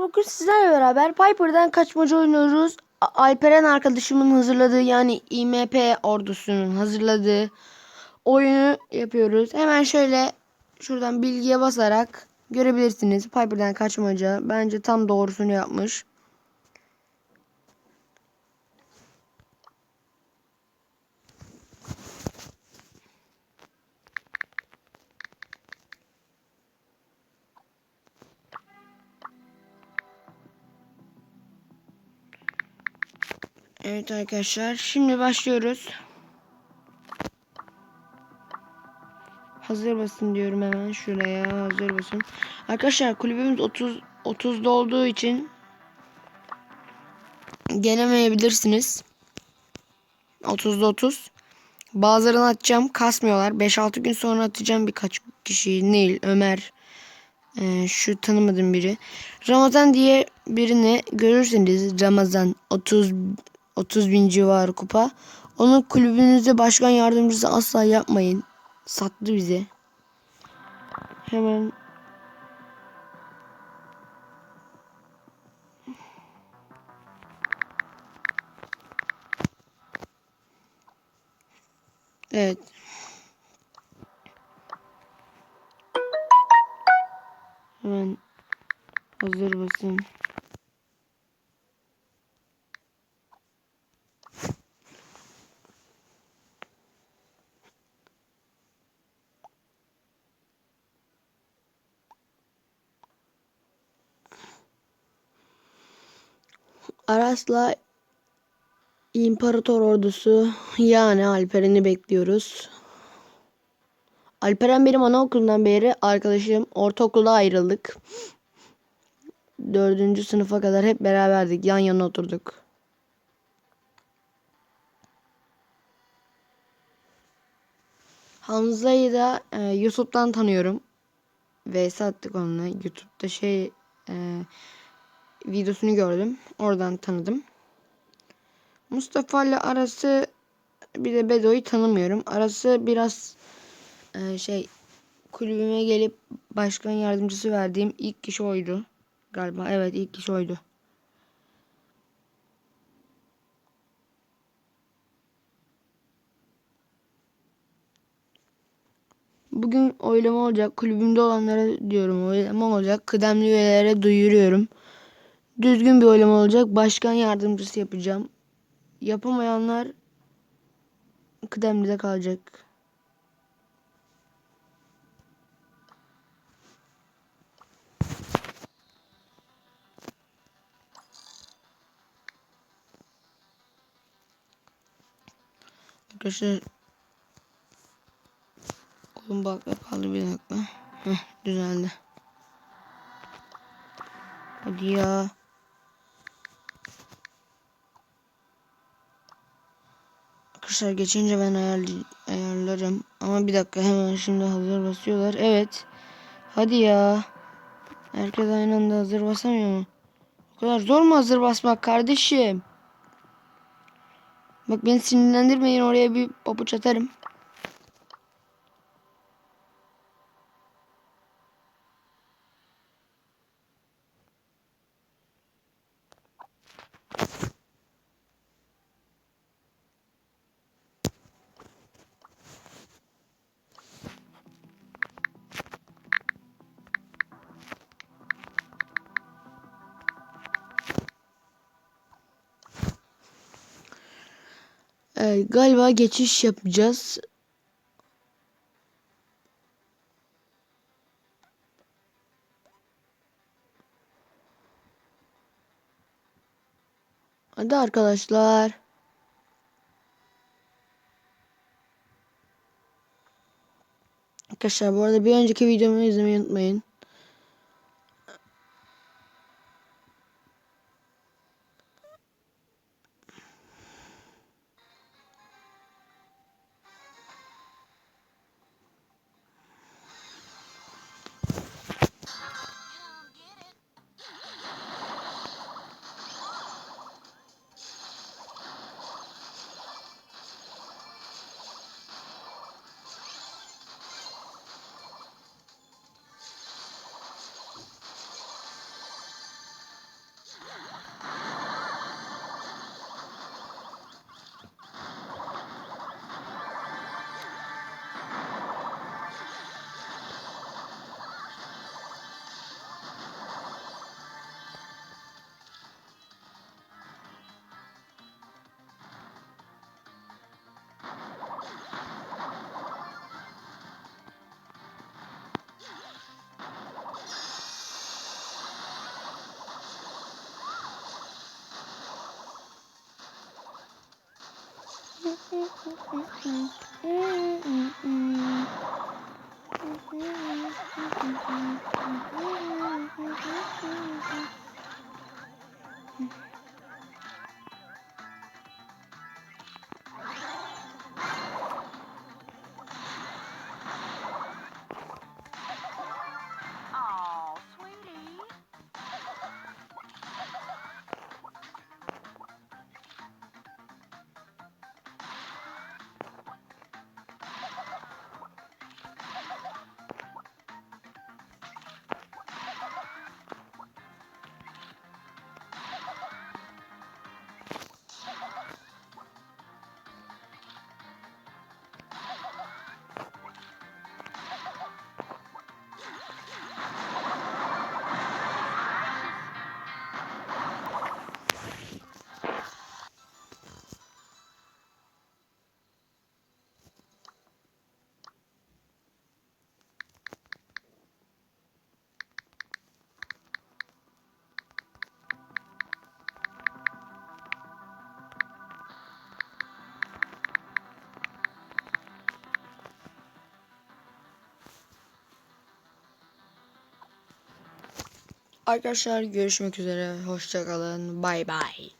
Bugün sizlerle beraber Piper'dan kaçmaca oynuyoruz. Alperen arkadaşımın hazırladığı yani IMP ordusunun hazırladığı oyunu yapıyoruz. Hemen şöyle şuradan bilgiye basarak görebilirsiniz. Piper'dan kaçmaca bence tam doğrusunu yapmış. Evet arkadaşlar şimdi başlıyoruz. Hazır basın diyorum hemen şuraya hazır basın. Arkadaşlar kulübümüz 30 30'da olduğu için gelemeyebilirsiniz. 30'da 30. Bazılarını atacağım kasmıyorlar. 5-6 gün sonra atacağım birkaç kişiyi. Nil, Ömer, ee, şu tanımadığım biri. Ramazan diye birini görürseniz Ramazan 30 30 bin civarı kupa. Onun kulübünüzde başkan yardımcısı asla yapmayın. Sattı bize. Hemen Evet. Hemen hazır basın. Aras'la İmparator ordusu yani Alperen'i bekliyoruz. Alperen benim anaokulundan beri arkadaşım. Ortaokulda ayrıldık. Dördüncü sınıfa kadar hep beraberdik. Yan yana oturduk. Hamza'yı da e, YouTube'dan tanıyorum. Ve sattık onunla. YouTube'da şey e, videosunu gördüm. Oradan tanıdım. Mustafa ile arası bir de Bedo'yu tanımıyorum. Arası biraz e, şey kulübüme gelip başkan yardımcısı verdiğim ilk kişi oydu. Galiba evet ilk kişi oydu. Bugün oylama olacak. Kulübümde olanlara diyorum oylama olacak. Kıdemli üyelere duyuruyorum. Düzgün bir oylama olacak. Başkan yardımcısı yapacağım. Yapamayanlar kıdemlide kalacak. Arkadaşlar Oğlum bak kaldı bir dakika. Heh, düzeldi. Hadi ya. Arkadaşlar geçince ben ayar, ayarlarım. Ama bir dakika hemen şimdi hazır basıyorlar. Evet. Hadi ya. Herkes aynı anda hazır basamıyor mu? O kadar zor mu hazır basmak kardeşim? Bak beni sinirlendirmeyin oraya bir papuç atarım. Evet, galiba geçiş yapacağız. Hadi arkadaşlar. Arkadaşlar bu arada bir önceki videomu izlemeyi unutmayın. Oh, Arkadaşlar görüşmek üzere. Hoşçakalın. Bay bay.